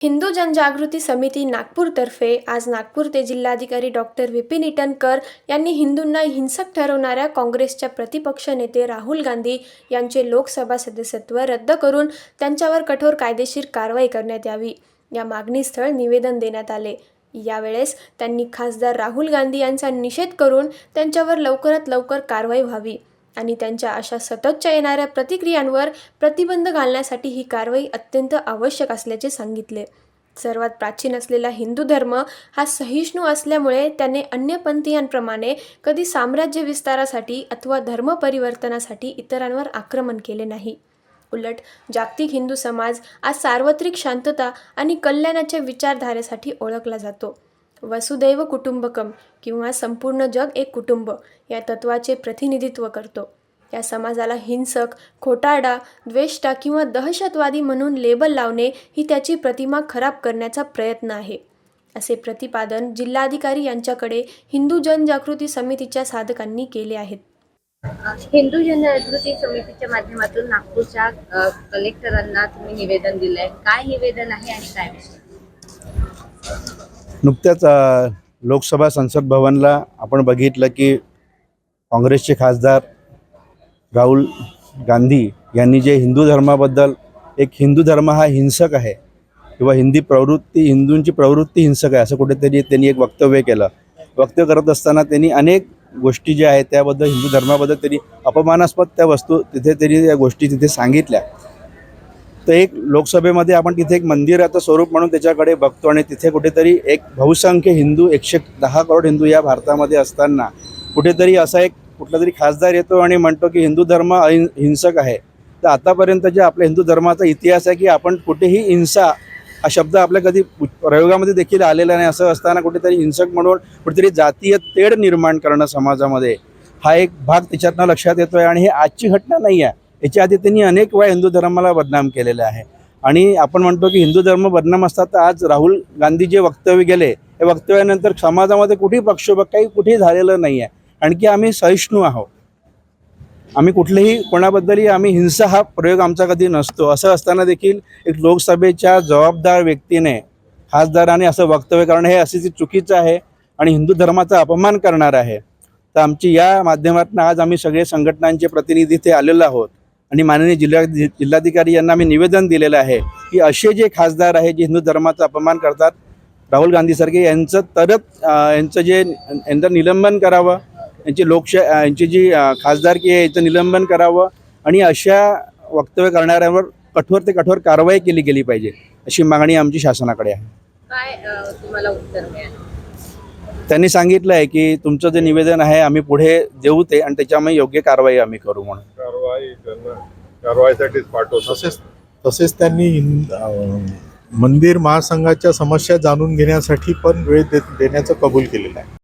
हिंदू जनजागृती समिती नागपूरतर्फे आज नागपूर ते जिल्हाधिकारी डॉक्टर विपिन इटनकर यांनी हिंदूंना हिंसक ठरवणाऱ्या काँग्रेसच्या प्रतिपक्ष नेते राहुल गांधी यांचे लोकसभा सदस्यत्व रद्द करून त्यांच्यावर कठोर कायदेशीर कारवाई करण्यात यावी. या मागणीस्थळ निवेदन देण्यात आले. यावेळेस त्यांनी खासदार राहुल गांधी यांचा निषेध करून त्यांच्यावर लवकरात लवकर कारवाई व्हावी. आणि त्यांच्या अशा सततच्या येणाऱ्या प्रतिक्रियांवर प्रतिबंध घालण्यासाठी ही कारवाई अत्यंत आवश्यक असल्याचे सांगितले. सर्वात प्राचीन असलेला हिंदू धर्म हा सहिष्णू असल्यामुळे त्याने अन्य पंथीयांप्रमाणे कधी साम्राज्य विस्तारासाठी अथवा धर्म परिवर्तनासाठी इतरांवर आक्रमण केले नाही. उलट जागतिक हिंदू समाज आज सार्वत्रिक शांतता आणि कल्याणाच्या विचारधारेसाठी ओळखला जातो. वसुदैव कुटुंबकम किंवा संपूर्ण जग एक कुटुंब या तत्वाचे प्रतिनिधित्व करतो. या समाजाला हिंसक खोटारडा द्वेष्टा किंवा दहशतवादी म्हणून लेबल लावणे ही त्याची प्रतिमा खराब करण्याचा प्रयत्न आहे. असे प्रतिपादन जिल्हाधिकारी यांच्याकडे हिंदू जनजागृती समितीच्या साधकांनी केले आहेत. हिंदू जनजागृती समितीच्या माध्यमातून नागपूरच्या कलेक्टरांना तुम्ही निवेदन दिलंय. काय निवेदन आहे आणि काय विषय? नुकत्याच लोकसभा संसद भवनला आपण बघितलं की काँग्रेसचे खासदार राहुल गांधी यांनी जे हिंदू धर्माबद्दल एक हिंदू धर्म हा हिंसक आहे किंवा हिंदी प्रवृत्ती हिंदूंची प्रवृत्ती हिंसक आहे असं कुठेतरी त्यांनी एक वक्तव्य केलं. वक्तव्य करत असताना त्यांनी अनेक गोष्टी ज्या आहेत त्याबद्दल हिंदू धर्माबद्दल त्यांनी अपमानास्पद त्या वस्तू तिथे त्यांनी त्या गोष्टी तिथे सांगितल्या. तर एक लोकसभेमध्ये आपण तिथे एक मंदिराचं स्वरूप म्हणून त्याच्याकडे बघतो आणि तिथे कुठेतरी एक बहुसंख्य हिंदू एकशे दहा करोड हिंदू या भारतामध्ये असताना कुठेतरी असा एक कुठला तरी खासदार येतो आणि म्हणतो की हिंदू धर्म अहिंसक हिंसक आहे. तर आतापर्यंत जे आपल्या हिंदू धर्माचा इतिहास आहे की आपण कुठेही हिंसा हा शब्द आपल्या कधी प्रयोगामध्ये देखील आलेला नाही. असं असताना कुठेतरी हिंसक म्हणून कुठेतरी जातीय तेढ निर्माण करणं समाजामध्ये हा एक भाग त्याच्यातनं लक्षात येतो आहे आणि ही आजची घटना नाही आहे याच्या आधी त्यांनी अनेक वेळा हिंदू धर्माला बदनाम केलेला आहे. आणि आपण म्हणतो की हिंदू धर्म बदनाम असतात तर आज राहुल गांधी जे वक्तव्य गेले या वक्तव्यानंतर समाजामध्ये कुठेही प्रक्षोभक काही कुठेही झालेलं नाही आहे आणखी आम्ही सहिष्णू आहोत. आम्ही कुठलेही कोणाबद्दलही आम्ही हिंसा हा प्रयोग आमचा कधी नसतो. असं असताना देखील एक लोकसभेच्या जबाबदार व्यक्तीने खासदाराने असं वक्तव्य करणं हे असे चुकीचं आहे आणि हिंदू धर्माचा अपमान करणार आहे. तर आमची या माध्यमातून आज आम्ही सगळे संघटनांचे प्रतिनिधी इथे आलेलो आहोत. आणि माननीय जिल्हा जिल्हाधिकारी यांना आम्ही निवेदन दिलेलं आहे की असे जे खासदार आहे जे हिंदू धर्माचा अपमान करतात राहुल गांधीसारखे यांचं तरच यांचं जे यांचं निलंबन करावं यांची लोकशा यांची जी खासदारकी आहे याचं निलंबन करावं आणि अशा वक्तव्य करणाऱ्यांवर कठोर ते कठोर कारवाई केली गेली पाहिजे अशी मागणी आमची शासनाकडे आहे. त्यांनी सांगितलं आहे की तुमचं जे निवेदन आहे आम्ही पुढे देऊ ते आणि त्याच्यामुळे योग्य कारवाई आम्ही करू म्हणून. कारवाई करणं कारवाईसाठीच पाठवतो तसेच तसेच त्यांनी अं, मंदिर महासंघाच्या समस्या जाणून घेण्यासाठी पण वेळ दे देण्याचं कबूल केलेलं आहे.